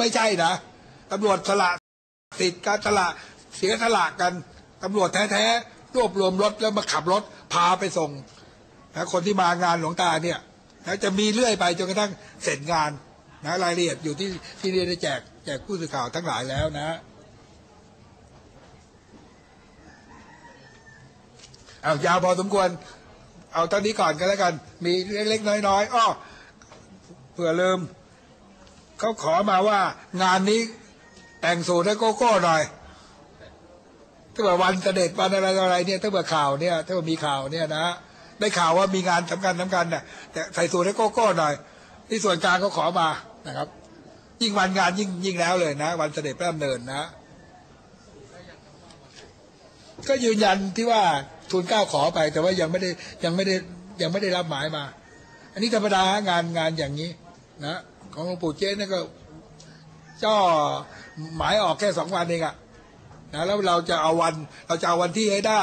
ไม่ใช่นะตำรวจสละสิทธิ์การสละเสียสละกันตำรวจแท้ๆรวบรวมรถแล้วมาขับรถพาไปส่งนะคนที่มางานหลวงตาเนี่ยนะจะมีเรื่อยไปจนกระทั่งเสร็จงานนะรายละเอียดอยู่ที่ที่เรียนได้แจกแจกผู้สื่อข่าวทั้งหลายแล้วนะเอายาวพอสมควร เอาตอนนี้ก่อนกันแล้วกัน มีเล็กๆน้อยๆอ้อเผื่อลืม เขาขอมาว่างานนี้แต่งสูทให้โกโก้หน่อยถ้าเกิดวันเสด็จวันอะไรอะไรเนี่ยถ้าเกิดข่าวเนี่ยถ้าเกิดมีข่าวเนี่ยนะได้ข่าวว่ามีงานสำคัญสำคัญเนี่ยแต่ใส่สูทให้โกโก้หน่อยที่ส่วนกลางเขาขอมานะครับ ยิ่งวันงานยิ่งยิ่งแล้วเลยนะ วันเสด็จพระดำเนินนะ ก็ยืนยันที่ว่าทุนเก้าขอไป แต่ว่ายังไม่ได้ยังไม่ได้ยังไม่ได้รับหมายมา อันนี้ธรรมดางานงานอย่างนี้นะ ของหลวงปู่เจ๊นี่ก็จ่อหมายออกแค่สองวันเองอะนะแล้วเราจะเอาวันเราจะเอาวันที่ให้ได้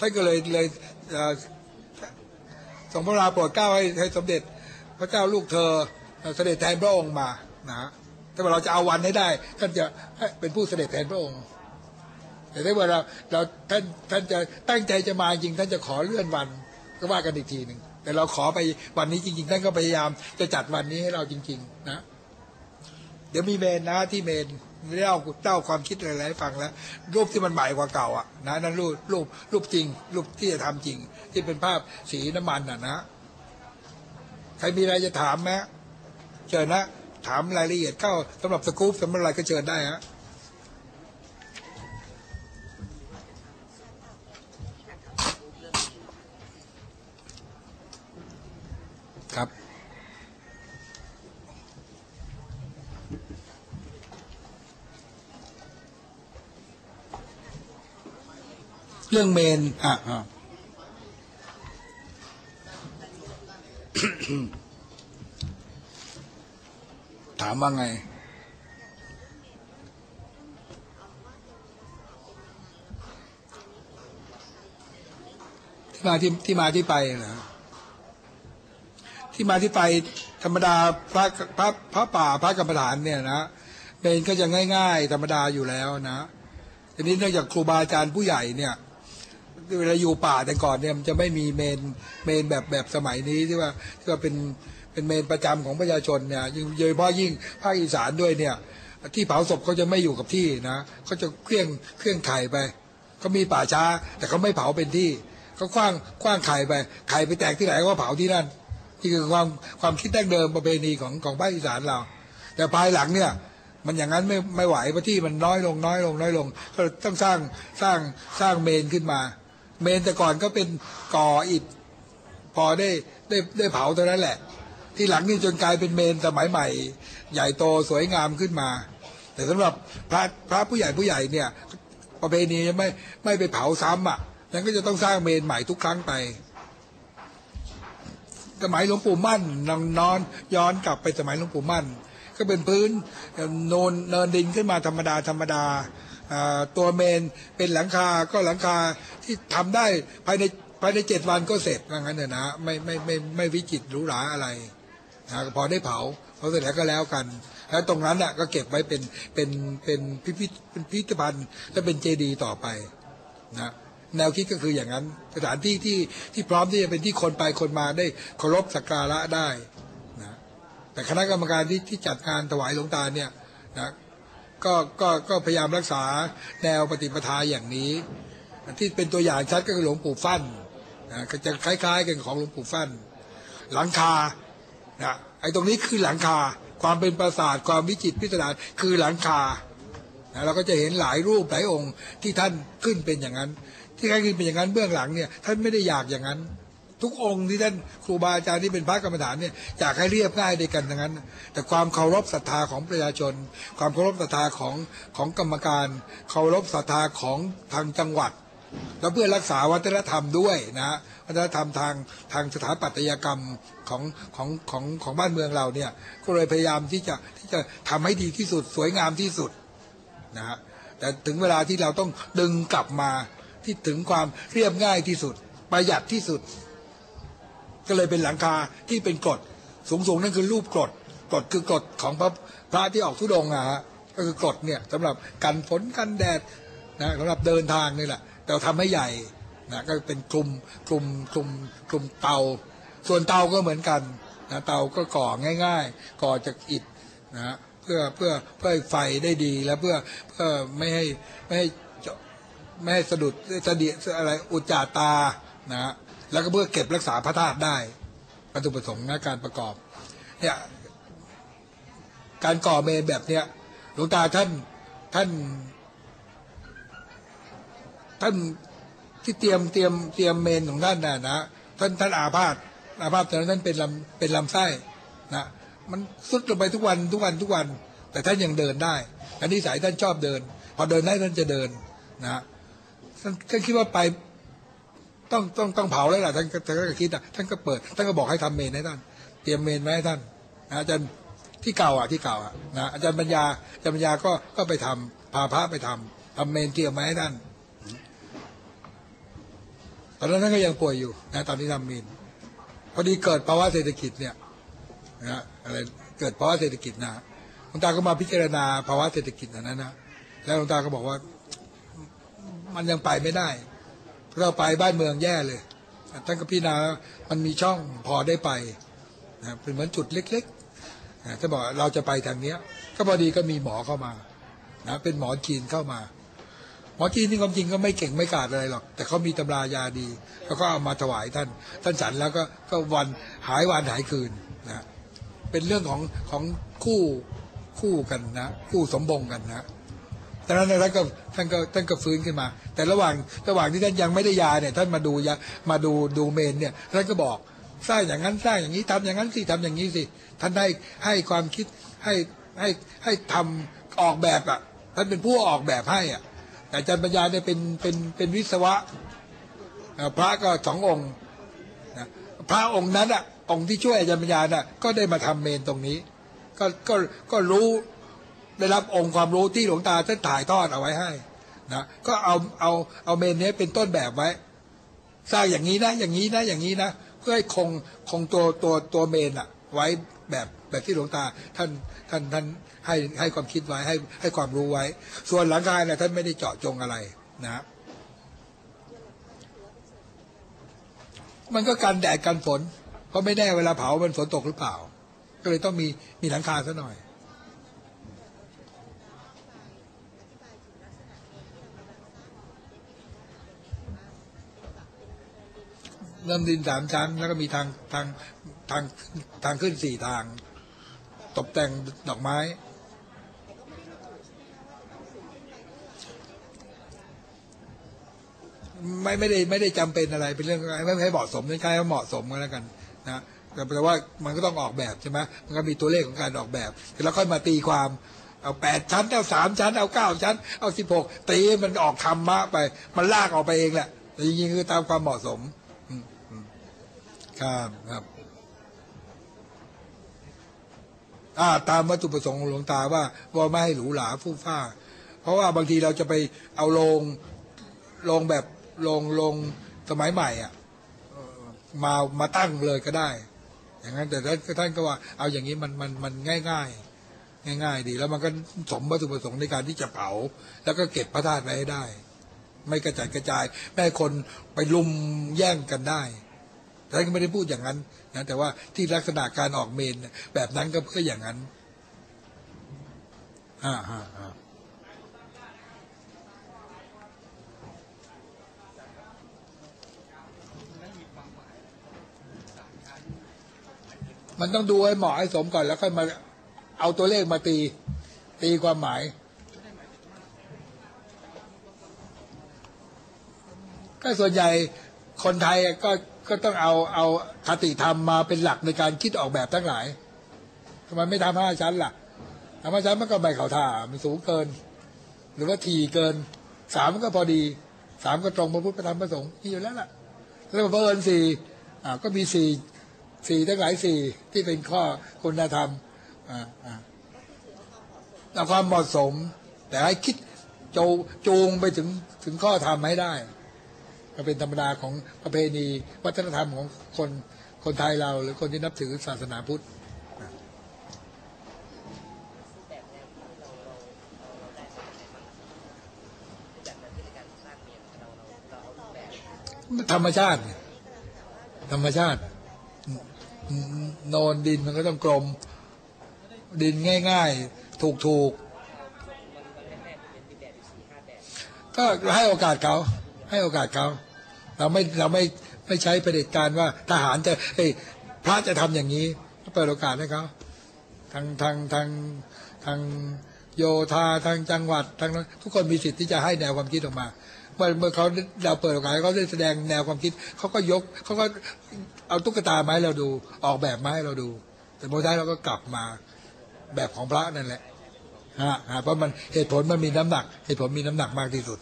ท่านก็เลยเลยส่งพระราโปรดเก้าให้ให้สมเด็จ พระเจ้าลูกเธอเสด็จแทนพระองค์มานะถ้าว่าเราจะเอาวันให้ได้ ท่านจะเป็นผู้เสด็จแทนพระองค์ แต่ถ้าว่าเราเราท่านท่านจะตั้งใจจะมาจริงท่านจะขอเลื่อนวันก็ว่ากันอีกทีหนึ่ง แต่เราขอไปวันนี้จริงๆท่านก็พยายามจะจัดวันนี้ให้เราจริง ๆ นะ เดี๋ยวมีเมนนะที่เมนเล่าเล่าความคิดอะไรให้ฟังแล้ว รูปที่มันใหม่กว่าเก่าอะนะนั่นรูปรูปรูปจริง รูปที่จะทำจริง ที่เป็นภาพสีน้ำมันอะนะใครมีอะไรจะถามไหมเชิญนะถามรายละเอียดเข้าสำหรับสกู๊ปสำหรับอะไรก็เชิญได้ฮะ ครับ เรื่องเมนอะอะถามว่าไง ที่มาที่ที่มาที่ไปเหรอ ที่มาที่ไปธรรมดาพระพระพระป่าพระกรรมฐานเนี่ยนะเมนก็จะง่าย ๆ ธรรมดาอยู่แล้วนะทีนี้เนื่องจากครูบาอาจารย์ผู้ใหญ่เนี่ยเวลาอยู่ป่าแต่ก่อนเนี่ยมันจะไม่มีเมนเมนแบบแบบสมัยนี้ที่ว่าที่ว่าเป็นเป็นเมนประจำของประชาชนเนี่ยยิ่งโดยเฉพาะยิ่งภาคอีสานด้วยเนี่ย ที่เผาศพเขาจะไม่อยู่กับที่นะเขาจะเคลื่องเคลื่องไข่ไปเขามีป่าช้า แต่เขาไม่เผาเป็นที่เขาคว้างคว้างไข่ไปไข่ไปแตกที่ไหนก็เผาที่นั่น นี่คือความความคิดดั้งเดิมประเพณีของของภาคอีสานเรา แต่ภายหลังเนี่ยมันอย่างนั้นไม่ไม่ไหวเพราะที่มันน้อยลงน้อยลงน้อยลง ก็ต้องสร้างสร้างสร้างเมนขึ้นมา เมนแต่ก่อนก็เป็นก่ออิฐพอได้ได้ได้เผาเท่านั้นแหละ ที่หลังนี่จนกลายเป็นเมนสมัยใหม่ ใหญ่โตสวยงามขึ้นมา แต่สำหรับพระพระผู้ใหญ่ผู้ใหญ่เนี่ยประเพณีไม่ไม่ไปเผาซ้ำอะนั้นก็จะต้องสร้างเมนใหม่ทุกครั้งไป สมัยหลวงปู่มั่นนอนนอนย้อนกลับไปสมัยหลวงปู่มั่น ก็เป็นพื้นโนนเนินดินขึ้นมาธรรมดาธรรมดาตัวเมนเป็นหลังคาก็หลังคาที่ทำได้ภายในภายในเจ็ดวันก็เสร็จว่างั้นเถอะนะไม่ไม่ไม่ไม่วิจิตรหรูหราอะไรนะพอได้เผาพอเสร็จแล้วก็แล้วกัน แล้วตรงนั้นน่ะก็เก็บไว้เป็นเป็นเป็นพิพิธเป็นพิพิธภัณฑ์และเป็นเจดีย์ต่อไปนะ แนวคิดก็คืออย่างนั้น สถานที่ที่ที่พร้อมที่จะเป็นที่คนไปคนมาได้เคารพสักการะได้นะแต่คณะกรรมการที่ที่จัดงานถวายหลวงตาเนี่ยนะก็ก็ก็พยายามรักษาแนวปฏิปทาอย่างนี้ ที่เป็นตัวอย่างชัดก็คือหลวงปู่ฟั่นนะก็จะคล้าย ๆ กันของหลวงปู่ฟั่น หลังคานะไอ้ตรงนี้คือหลังคาความเป็นปราสาทความวิจิตพิสดารคือหลังคานะเราก็จะเห็นหลายรูปหลายองค์ที่ท่านขึ้นเป็นอย่างนั้น ที่ท่านขึ้นเป็นอย่างนั้นเบื้องหลังเนี่ยท่านไม่ได้อยากอย่างนั้น ทุกองค์ที่ท่านครูบาอาจารย์ที่เป็นพระกรรมฐานเนี่ยอยากให้เรียบง่ายด้วยกันทั้งนั้น แต่ความเคารพศรัทธาของประชาชน ความเคารพศรัทธาของของกรรมการ เคารพศรัทธาของทางจังหวัด แล้วเพื่อรักษาวัฒนธรรมด้วยนะวัฒนธรรมทางทางสถาปัตยกรรมของของของของบ้านเมืองเราเนี่ยก็เลยพยายามที่จะที่จะทำให้ดีที่สุดสวยงามที่สุดนะฮะแต่ถึงเวลาที่เราต้องดึงกลับมา ที่ถึงความเรียบง่ายที่สุด ประหยัดที่สุด ก็เลยเป็นหลังคาที่เป็นกรดสูงๆนั่นคือรูปกรดกฎคือกฎของพระพระที่ออกทุดงอะฮะก็คือกฎเนี่ยสำหรับกันฝนกันแดดนะสำหรับเดินทางนี่แหละแต่เราทำให้ใหญ่นะก็เป็นกลุ่มกลุ่มกลุ่มกลุ่มเตา ส่วนเตาก็เหมือนกันนะเตาก็ก่อง่าย ๆ ก่อจากอิฐนะฮะเพื่อเพื่อเพื่อไฟได้ดีแล้วเพื่อเพื่อไม่ให้ไม่ให้ ไม่ให้สะดุดสะเดียอะไรอุจจาตานะฮะแล้วก็เพื่อเก็บรักษาพระธาตุได้วัตถุประสงค์ในการประกอบเนี่ยการก่อเมนแบบเนี้ยหลวงตาท่านท่าน ท่านที่เตรียมเตรียมเตรียมเมนของท่านน่ะนะท่านท่านอาพาธอาพาธตอนนั้นท่านเป็นลำเป็นลำไส้นะมันสุดลงไปทุกวันทุกวันทุกวัน แต่ท่านยังเดินได้อันนี้สายท่านชอบเดิน พอเดินได้ท่านจะเดินนะ ท่านท่านคิดว่าไปต้องต้องต้องเผาแล้วล่ะท่านท่านก็คิดอะท่านก็เปิด ท่านก็บอกให้ทำเมนให้ท่าน เตรียมเมนไว้ให้ท่านนะอาจารย์ที่เก่าอะที่เก่าอะนะอาจารย์ปัญญาอาจารย์ปัญญาก็ก็ไปทำพาพระไปทำทำเมนเตรียมไว้ให้ท่านตอนนั้นท่านก็ยังป่วยอยู่นะตอนที่ทำมีนพอดีเกิดภาวะเศรษฐกิจเนี่ยนะอะไรเกิดภาวะเศรษฐกิจนะหลวงตาก็มาพิจารณาภาวะเศรษฐกิจอันนั้นนะแล้วหลวงตาก็บอกว่า มันยังไปไม่ได้เราไปบ้านเมืองแย่เลยท่านก็พิจารณามันมีช่องพอได้ไปนะเป็นเหมือนจุดเล็กๆนะท่านบอกเราจะไปทางเนี้ย ก็พอดีก็มีหมอเข้ามานะเป็นหมอจีนเข้ามา หมอจีนนี่ความจริงก็ไม่เก่งไม่กาจอะไรหรอก แต่เขามีตำรายาดีแล้วก็เอามาถวายท่าน ท่านฉันแล้วก็ก็วันหายวันหายคืนนะเป็นเรื่องของของคู่คู่กันนะ คู่สมบงกันนะ ตอนนั้นท่านก็ท่านก็ท่านก็ฟื้นขึ้นมา แต่ระหว่างระหว่างที่ท่านยังไม่ได้ยาเนี่ยท่านมาดูยามาดูดูเมนเนี่ยท่านก็บอกสร้างอย่างนั้นสร้างอย่างนี้ทำอย่างนั้นสิทำอย่างนี้สิท่านให้ให้ความคิดให้ให้ให้ทำออกแบบอะท่านเป็นผู้ออกแบบให้อะแต่อาจารย์ปัญญาเนี่ยเป็นเป็นเป็นวิศวะพระก็สององค์พระองค์นั้นอะองค์ที่ช่วยอาจารย์ปัญญาน่ะก็ได้มาทำเมนตรงนี้ ก็ก็ก็รู้ ได้รับองค์ความรู้ที่หลวงตาท่านถ่ายทอดเอาไว้ให้นะก็เอาเอาเอาเมนนี้เป็นต้นแบบไว้ สร้างอย่างนี้นะ อย่างนี้นะอย่างนี้นะเพื่อให้คงคงตัวตัวตัวเมนอะไว้แบบแบบที่หลวงตาท่านท่านท่านให้ให้ความคิดไว้ให้ให้ความรู้ไว้ ส่วนหลังคาเนี่ยท่านไม่ได้เจาะจงอะไรนะมันก็กันแดดกันฝนเพราะไม่แน่เวลาเผามันฝนตกหรือเปล่า ก็เลยต้องมีมีหลังคาซะหน่อย เริ่มดินสามชั้น แล้วก็มีทางทางทางทางขึ้นสี่ทาง ตกแต่งดอกไม้ ไม่ไม่ได้ไม่ได้จำเป็นอะไรเป็นเรื่องไม่ให้เหมาะสมใช้ให้เหมาะสมก็แล้วกันนะแต่แปลว่ามันก็ต้องออกแบบใช่ไหมมันก็มีตัวเลขของการออกแบบแล้วค่อยมาตีความเอาแปดชั้น เอาสามชั้น เอาเก้าชั้น เอาสิบหกตีมันออกธรรมะไป มันลากออกไปเองแหละแต่จริงๆคือตามความเหมาะสม ครับครับอ่าตามวัตถุประสงค์ของหลวงตาว่าว่าไม่ให้หรูหราฟุ่มฟ้า เพราะว่าบางทีเราจะไปเอาโรงโรงแบบโรงโรงสมัยใหม่อะเอ่อมามาตั้งเลยก็ได้ อย่างนั้นแต่ท่านก็ว่าเอาอย่างนี้มันมันมันง่ายง่ายง่ายง่าย ๆ ดี แล้วมันก็สมวัตถุประสงค์ในการที่จะเผา แล้วก็เก็บพระธาตุไว้ให้ได้ ไม่กระจัดกระจายไม่ให้คนไปลุมแย่งกันได้ ท่านก็ไม่ได้พูดอย่างนั้นนะแต่ว่าที่ลักษณะการออกเมนแบบนั้นก็เพื่ออย่างนั้นอ่าอ่าอ่ามันต้องดูให้เหมาะให้สมก่อนแล้วค่อยมาเอาตัวเลขมาตี ตีความหมาย ก็ส่วนใหญ่คนไทยก็ ก็ต้องเอาเอาคติธรรมมาเป็นหลักในการคิดออกแบบทั้งหลายทำไมไม่ทำห้าชั้นล่ะทำห้าชั้นมันก็ไม่เข่าท่ามันสูงเกิน หรือว่าทีเกินสามก็พอดีสามก็ตรงพระพุทธธรรมพระสงฆ์มีอยู่แล้วล่ะ แล้วเพิ่นสี่อ่าก็มีสี่สี่ทั้งหลายสี่ที่เป็นข้อคุณธรรมอ่าอ่าความเหมาะสม แต่ให้คิดโจจูงไปถึงถึงข้อธรรมให้ได้ มันเป็นธรรมดาของประเพณีวัฒนธรรมของคนคนไทยเรา หรือคนที่นับถือศาสนาพุทธธรรมชาติ ธรรมชาตินอนดินมันก็ต้องกลม ดินง่าย ๆ ถูกๆก็ให้โอกาสเขา ให้โอกาสเขาเราไม่เราไม่ไม่ใช้ประเผด็จการว่าทหารจะเอ้ยพระจะทำอย่างนี้เปิดโอกาสให้เขาทางทางทางทางโยธาทางจังหวัดทางนั้นทุกคนมีสิทธิ์ที่จะให้แนวความคิดออกมาเมื่อเมื่อเขาเราเปิดโอกาสเขาได้แสดงแนวความคิดเขาก็ยกเขาก็เอาตุ๊กตามาให้เราดูออกแบบมาให้เราดู แต่พอได้เราก็กลับมาแบบของพระนั่นแหละฮะฮะเพราะมันเหตุผลมันมีน้ำหนัก เหตุผลมีน้ำหนักมากที่สุด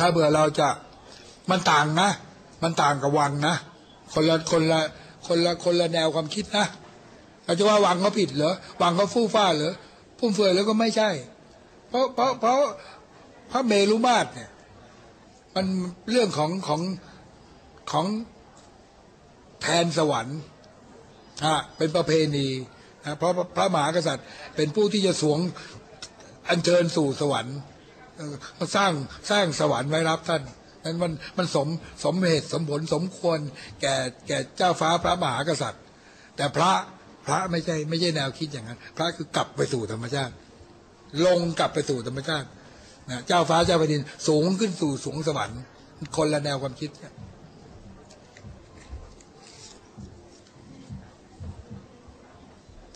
ถ้าเบื่อเราจะมันต่างนะ มันต่างกับวังนะ คนละคนละคนละคนละแนวความคิดนะเราจะว่าวังเขาผิดเหรอวังเขาฟู่ฟ้าเหรอฟุ่มเฟือยแล้วก็ไม่ใช่ เพราะเพราะเพราะพระเมรุมาตรเนี่ย มันเรื่องของของของแทนสวรรค์ฮะเป็นประเพณีนะเพราะพระมหากษัตริย์เป็นผู้ที่จะสวงอัญเชิญสู่สวรรค์ สร้างสร้างสวรรค์ไว้รับท่านนั้นมันมันสมสมเหตุสมผลสมควร แก่แก่เจ้าฟ้าพระมหากษัตริย์ แต่พระพระไม่ใช่ไม่ใช่แนวคิดอย่างนั้น พระคือกลับไปสู่ธรรมชาติ ลงกลับไปสู่ธรรมชาตินะเจ้าฟ้าเจ้าแผ่นดินสูงขึ้นสู่สูงสวรรค์คนละแนวความคิดเนี่ย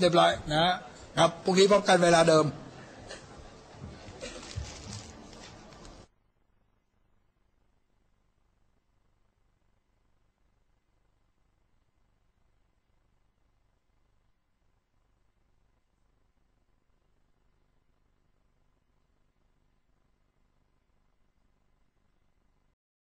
เรียบร้อยนะครับพรุ่งนี้พบกันเวลาเดิม